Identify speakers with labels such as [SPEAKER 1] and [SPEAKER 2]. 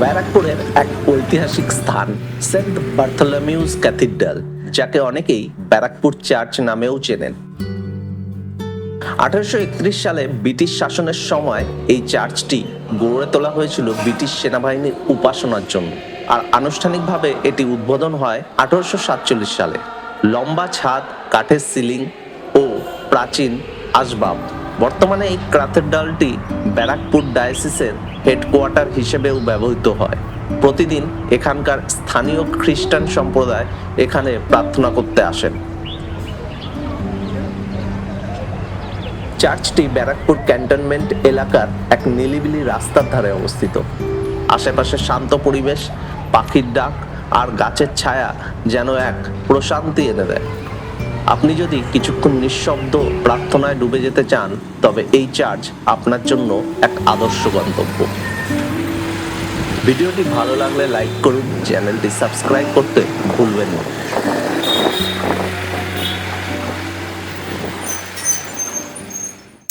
[SPEAKER 1] ব্যারাকপুরের এক ঐতিহাসিক স্থান, সেন্ট বার্থোলোমিউস ক্যাথিড্রাল, যাকে অনেকেই ব্যারাকপুর চার্চ নামেও চেনেন। আঠারোশো একত্রিশ সালে ব্রিটিশ শাসনের সময় এই চার্চটি গড়ে তোলা হয়েছিল ব্রিটিশ সেনাবাহিনীর উপাসনার জন্য। আর আনুষ্ঠানিকভাবে এটি উদ্বোধন হয় আঠারোশো সাতচল্লিশ সালে। লম্বা ছাদ, কাঠের সিলিং ও প্রাচীন আসবাব। বর্তমানে এই ক্যাথেড্রালটি ব্যারাকপুর ডায়াসিসের হেডকোয়ার্টার হিসেবেও ব্যবহৃত হয়। প্রতিদিন এখানকার স্থানীয় খ্রিস্টান সম্প্রদায় এখানে প্রার্থনা করতে আসেন। চার্চটি ব্যারাকপুর ক্যান্টনমেন্ট এলাকার এক নিলিবিলি রাস্তার ধারে অবস্থিত। আশেপাশে শান্ত পরিবেশ, পাখির ডাক আর গাছের ছায়া যেন এক প্রশান্তি এনে দেয়। আপনি যদি কিছুক্ষণ নিঃশব্দ প্রার্থনায় ডুবে যেতে চান, তবে এই চার্চ আপনার জন্য এক আদর্শ গন্তব্য। ভিডিওটি ভালো লাগলে লাইক করুন, চ্যানেলটি সাবস্ক্রাইব করতে ভুলবেন না।